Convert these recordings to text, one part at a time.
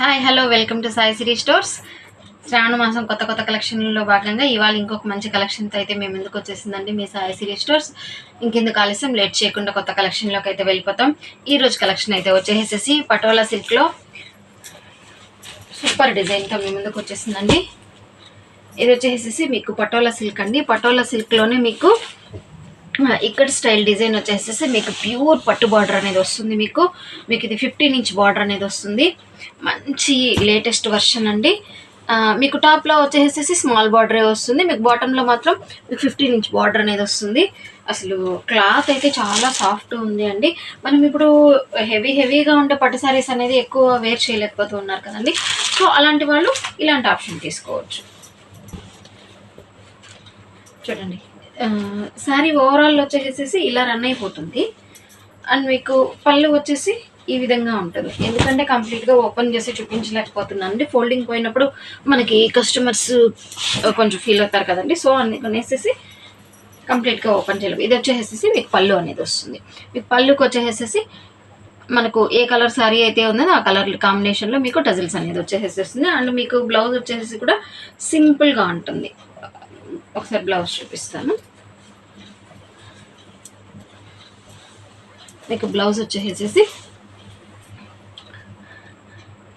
Hi hello welcome to Sai Siri stores శ్రావణ మాసం కొత్త కొత్త కలెక్షన్లో భాగంగా ఇవాళ ఇంకొక మంచి కలెక్షన్తో అయితే మేము ఎందుకు వచ్చేసిందండి మీ సాయి సిరీ స్టోర్స్ ఇంకెందుకు ఆలస్యం లేట్ చేయకుండా కొత్త కలెక్షన్లోకి అయితే వెళ్ళిపోతాం. ఈ రోజు కలెక్షన్ అయితే వచ్చేసేసి పటోలా సిల్క్లో సూపర్ డిజైన్తో మేము ముందుకు వచ్చేసిందండి. ఇది వచ్చేసేసి మీకు పటోలా సిల్క్ అండి. పటోలా సిల్క్లోనే మీకు ఇక్కడ స్టైల్ డిజైన్ వచ్చేసేసి మీకు ప్యూర్ పట్టు బార్డర్ అనేది వస్తుంది మీకు. మీకు ఇది ఫిఫ్టీన్ ఇంచ్ బార్డర్ అనేది వస్తుంది. మంచి లేటెస్ట్ వర్షన్ అండి. మీకు టాప్లో వచ్చేసేసి స్మాల్ బార్డరే వస్తుంది. మీకు బాటంలో మాత్రం మీకు ఫిఫ్టీన్ ఇంచ్ బార్డర్ అనేది వస్తుంది. అసలు క్లాత్ అయితే చాలా సాఫ్ట్ ఉంది అండి. మనం ఇప్పుడు హెవీ హెవీగా ఉండే పట్టు సారీస్ అనేది ఎక్కువ వేర్ చేయలేకపోతూ ఉన్నారు కదండి. సో అలాంటి వాళ్ళు ఇలాంటి ఆప్షన్ తీసుకోవచ్చు. చూడండి. శారీ ఓవరాల్ వచ్చేసేసి ఇలా రన్ అయిపోతుంది. అండ్ మీకు పళ్ళు వచ్చేసి ఈ విధంగా ఉంటుంది. ఎందుకంటే కంప్లీట్గా ఓపెన్ చేసి చూపించలేకపోతున్నాను అండి ఫోల్డింగ్ పోయినప్పుడు మనకి కస్టమర్స్ కొంచెం ఫీల్ అవుతారు కదండి. సో అందుకనేసేసి కంప్లీట్గా ఓపెన్ చేయలేదు ఇది వచ్చేసేసి మీకు పళ్ళు అనేది వస్తుంది. మీకు పళ్ళుకి వచ్చేసేసి మనకు ఏ కలర్ శారీ అయితే ఉందో ఆ కలర్ కాంబినేషన్లో మీకు టజిల్స్ అనేది వచ్చేసేస్తుంది అండ్ మీకు బ్లౌజ్ వచ్చేసి కూడా సింపుల్గా ఉంటుంది. ఒకసారి బ్లౌజ్ చూపిస్తాను. మీకు బ్లౌజ్ వచ్చేసేసి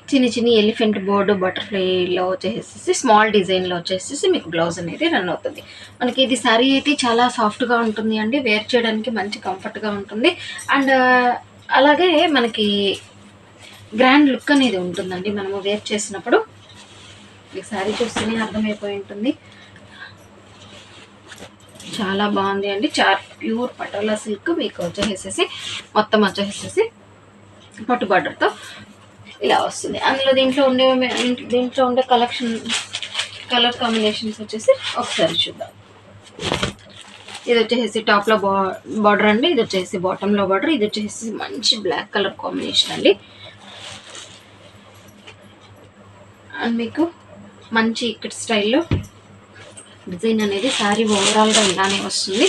చిన్న చిన్న ఎలిఫెంట్ బోర్డు బటర్ఫ్లైలో వచ్చేసేసి స్మాల్ డిజైన్లో వచ్చేసేసి మీకు బ్లౌజ్ అనేది రన్ అవుతుంది. మనకి ఇది శారీ అయితే చాలా సాఫ్ట్గా ఉంటుంది అండి వేర్ చేయడానికి మంచి కంఫర్ట్గా ఉంటుంది. అండ్ uh, అలాగే మనకి గ్రాండ్ లుక్ అనేది ఉంటుందండి. మనము వేర్ చేసినప్పుడు మీకు శారీ చూస్తేనే అర్థమైపోయి ఉంటుంది. చాలా బాగుంది అండి. చాలా ప్యూర్ పటోలా సిల్క్ మీకు వచ్చేసేసి మొత్తం వచ్చేసేసి పట్టు బార్డర్తో ఇలా వస్తుంది. అందులో దీంట్లో ఉండే దీంట్లో ఉండే కలెక్షన్ కలర్ కాంబినేషన్స్ వచ్చేసి ఒకసారి చూద్దాం. ఇది వచ్చేసి టాప్లో బా బార్డర్ అండి. ఇది వచ్చేసి బాటంలో బార్డర్. ఇది వచ్చేసి మంచి బ్లాక్ కలర్ కాంబినేషన్ అండి. అండ్ మీకు మంచి ఇక్కడ స్టైల్లో డిజైన్ అనేది శారీ ఓవరాల్గా ఇలానే వస్తుంది.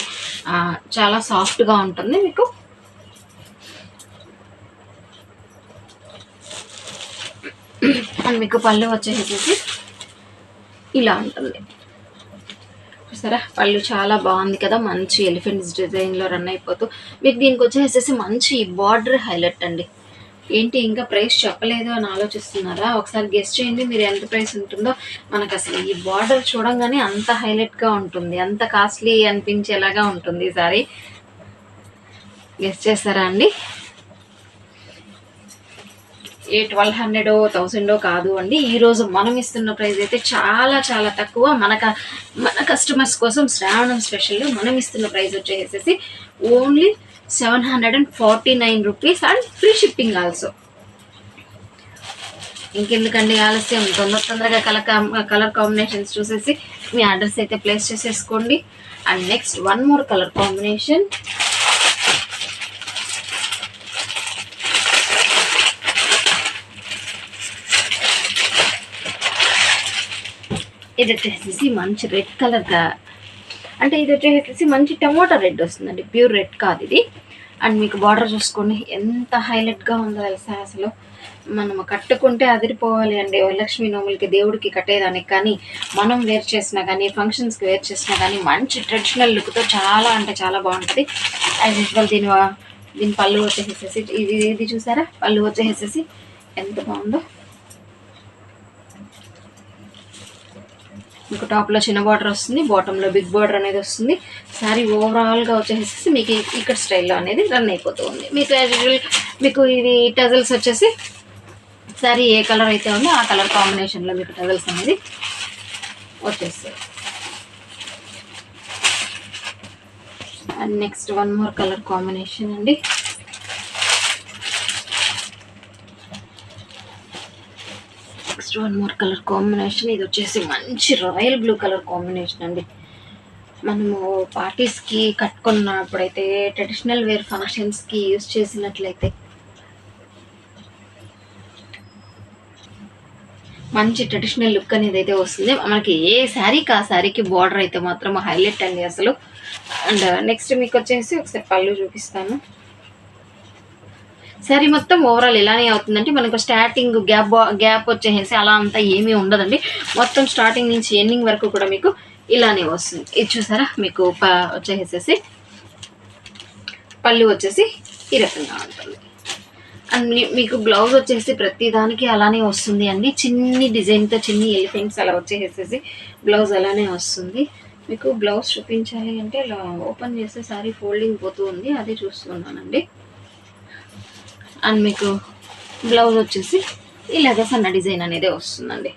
చాలా సాఫ్ట్గా ఉంటుంది మీకు. అండ్ మీకు పళ్ళు వచ్చేసేసి ఇలా ఉంటుంది. సరే పళ్ళు చాలా బాగుంది కదా. మంచి ఎలిఫెంట్స్ డిజైన్లో రన్ అయిపోతూ. మీకు దీనికి వచ్చేసేసి మంచి బార్డర్ హైలైట్ అండి. ఏంటి ఇంకా ప్రైస్ చెప్పలేదు అని ఆలోచిస్తున్నారా? ఒకసారి గెస్ట్ చేయండి మీరు ఎంత ప్రైస్ ఉంటుందో. మనకు అసలు ఈ బార్డర్ చూడంగానే అంత హైలైట్గా ఉంటుంది. అంత కాస్ట్లీ అనిపించేలాగా ఉంటుంది ఈసారి గెస్ట్ చేస్తారా అండి? ఏ ట్వెల్వ్ హండ్రెడో థౌసండో కాదు అండి. ఈరోజు మనం ఇస్తున్న ప్రైస్ అయితే చాలా చాలా తక్కువ. మన మన కస్టమర్స్ కోసం శ్రావణం స్పెషల్ మనం ఇస్తున్న ప్రైస్ వచ్చేసేసి only seven hundred and forty nine rupees and free shipping also. ఇంకెందుకండి ఆలస్యం? తొందర తొందరగా కలర్ కలర్ కాంబినేషన్స్ చూసేసి మీ అడ్రస్ అయితే ప్లేస్ చేసేసుకోండి. And next one more colour combination. ఇది వచ్చేసి మంచి రెడ్ కలర్గా అంటే ఇది వచ్చేసేసి మంచి టమోటా రెడ్ వస్తుందండి. ప్యూర్ రెడ్ కాదు ఇది. అండ్ మీకు బార్డర్ చూసుకోండి ఎంత హైలైట్గా ఉందో తెలుసా అసలు. మనం కట్టుకుంటే అదిరిపోవాలి అండి. వరలక్ష్మి నోములకి దేవుడికి కట్టేదానికి కానీ మనం వేర్ చేసినా కానీ ఫంక్షన్స్కి వేర్ చేసినా కానీ మంచి ట్రెడిషనల్ లుక్తో చాలా అంటే చాలా బాగుంటుంది. యాజ్ యూజువల్ దీని వా- దీని పళ్ళు వచ్చేసేసి ఇది ఇది చూసారా? పళ్ళు వచ్చేసేసి ఎంత బాగుందో. మీకు టాప్లో చిన్న బార్డర్ వస్తుంది బాటంలో బిగ్ బార్డర్ అనేది వస్తుంది. శారీ ఓవరాల్గా వచ్చేసేసి మీకు ఇక్కడ స్టైల్లో అనేది రన్ అయిపోతూ ఉంది మీకు మీకు ఇది టజల్స్ వచ్చేసి శారీ ఏ కలర్ అయితే ఉందో ఆ కలర్ కాంబినేషన్లో మీకు టజల్స్ అనేది వచ్చేస్తాయి. And next one more colour combination అండి. One more colour combination. ఇది వచ్చేసి మంచి రాయల్ బ్లూ కలర్ కాంబినేషన్ అండి. మనము పార్టీస్కి కట్టుకున్నప్పుడైతే ట్రెడిషనల్ వేర్ ఫంక్షన్స్కి యూజ్ చేసినట్లయితే మంచి ట్రెడిషనల్ లుక్ అనేది అయితే వస్తుంది. మనకి ఏ శారీకి ఆ శారీకి బార్డర్ అయితే మాత్రం హైలైట్ అండి అసలు. అండ్ నెక్స్ట్ మీకు వచ్చేసి ఒకసారి పళ్ళు చూపిస్తాను. శారీ మొత్తం ఓవరాల్ ఇలానే అవుతుందంటే మనకు స్టార్టింగ్ గ్యాప్ గ్యాప్ వచ్చేసి అలా అంతా ఏమీ ఉండదండి. మొత్తం స్టార్టింగ్ నుంచి ఎండింగ్ వరకు కూడా మీకు ఇలానే వస్తుంది. ఇది చూసారా? మీకు ప వచ్చేసేసి పళ్ళు వచ్చేసి ఈ రకంగా ఉంటుంది. అండ్ మీకు బ్లౌజ్ వచ్చేసి ప్రతి దానికి అలానే వస్తుంది అండి. చిన్ని డిజైన్తో చిన్ని ఎలిఫెంట్స్ అలా వచ్చేసేసి బ్లౌజ్ అలానే వస్తుంది. మీకు బ్లౌజ్ చూపించాలి అంటే ఇలా ఓపెన్ చేస్తే సారీ ఫోల్డింగ్ పోతూ ఉంది అది చూస్తున్నానండి. అండ్ మీకు బ్లౌజ్ వచ్చేసి ఇలాగ సన్న డిజైన్ అనేది వస్తుందండి.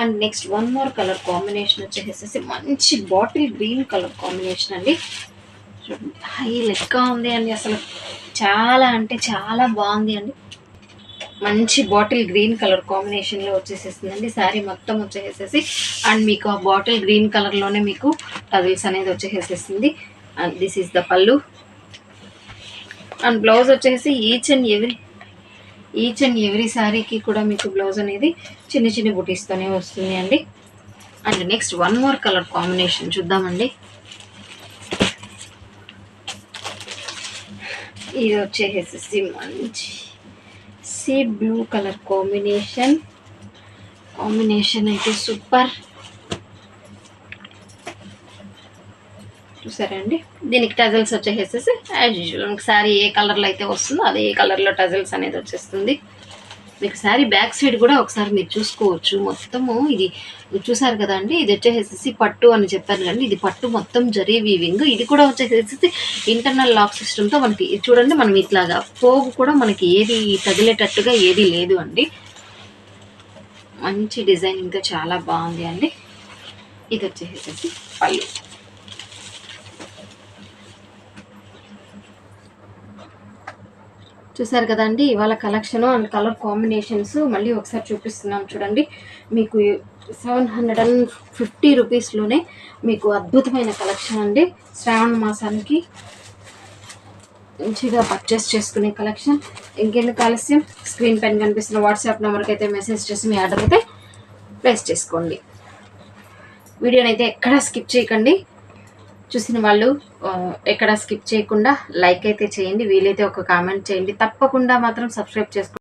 And next one more colour combination వచ్చేసేసి మంచి బాటిల్ గ్రీన్ కలర్ కాంబినేషన్ అండి. హై లెక్క ఉంది అండి అసలు. చాలా అంటే చాలా బాగుంది అండి. మంచి బాటిల్ గ్రీన్ కలర్ కాంబినేషన్లో వచ్చేసేసిందండి శారీ మొత్తం వచ్చేసేసి అండ్ మీకు ఆ బాటిల్ గ్రీన్ కలర్లోనే మీకు టజిల్స్ అనేది వచ్చేసేసింది and this is the pallu and blouse వచ్చేసి each and every each and every శారీకి కూడా మీకు బ్లౌజ్ అనేది చిన్న చిన్న బుటీస్తోనే వస్తుంది అండి. And next one more colour combination చూద్దామండి. ఇది వచ్చేసేసి మంచి sea blue colour combination combination అయితే సూపర్ చూసారండి దీనికి టజల్స్ వచ్చేసేసి యాజ్ యూజువల్ మీకు శారీ ఏ కలర్లో అయితే వస్తుందో అదే ఏ కలర్లో టజల్స్ అనేది వచ్చేస్తుంది. మీకు శారీ బ్యాక్ సైడ్ కూడా ఒకసారి మీరు చూసుకోవచ్చు. మొత్తము ఇది చూసారు కదండి ఇది వచ్చేసేసి పట్టు అని చెప్పాను కదండి. ఇది పట్టు మొత్తం జరీ వీవింగ్ ఇది కూడా వచ్చేసేసి ఇంటర్నల్ లాక్ సిస్టమ్తో మనకి ఇది చూడండి మనం ఇట్లాగా పోగు కూడా మనకి ఏది తగిలేటట్టుగా ఏది లేదు అండి. మంచి డిజైనింగ్తో చాలా బాగుంది అండి. ఇది వచ్చేసేసి పళ్ళు. చూసారు కదండి ఇవాళ కలెక్షన్ అండ్ కలర్ కాంబినేషన్స్ మళ్ళీ ఒకసారి చూపిస్తున్నాం చూడండి. మీకు సెవెన్ హండ్రెడ్ అండ్ ఫిఫ్టీ రూపీస్లోనే మీకు అద్భుతమైన కలెక్షన్ అండి. శ్రావణ మాసానికి మంచిగా పర్చేస్ చేసుకునే కలెక్షన్ ఇంకెందుకు ఆలస్యం? స్క్రీన్ పైన కనిపిస్తున్న వాట్సాప్ నెంబర్కి అయితే మెసేజ్ చేసి మీ ఆర్డర్ అయితే ప్లేస్ చేసుకోండి. వీడియోని అయితే ఎక్కడా స్కిప్ చేయకండి. చూసిన వాళ్ళు ఎక్కడ స్కిప్ చేయకుండా లైక్ అయితే చేయండి వీలైతే ఒక కామెంట్ చేయండి. తప్పకుండా మాత్రం సబ్స్క్రైబ్ చేసుకోండి.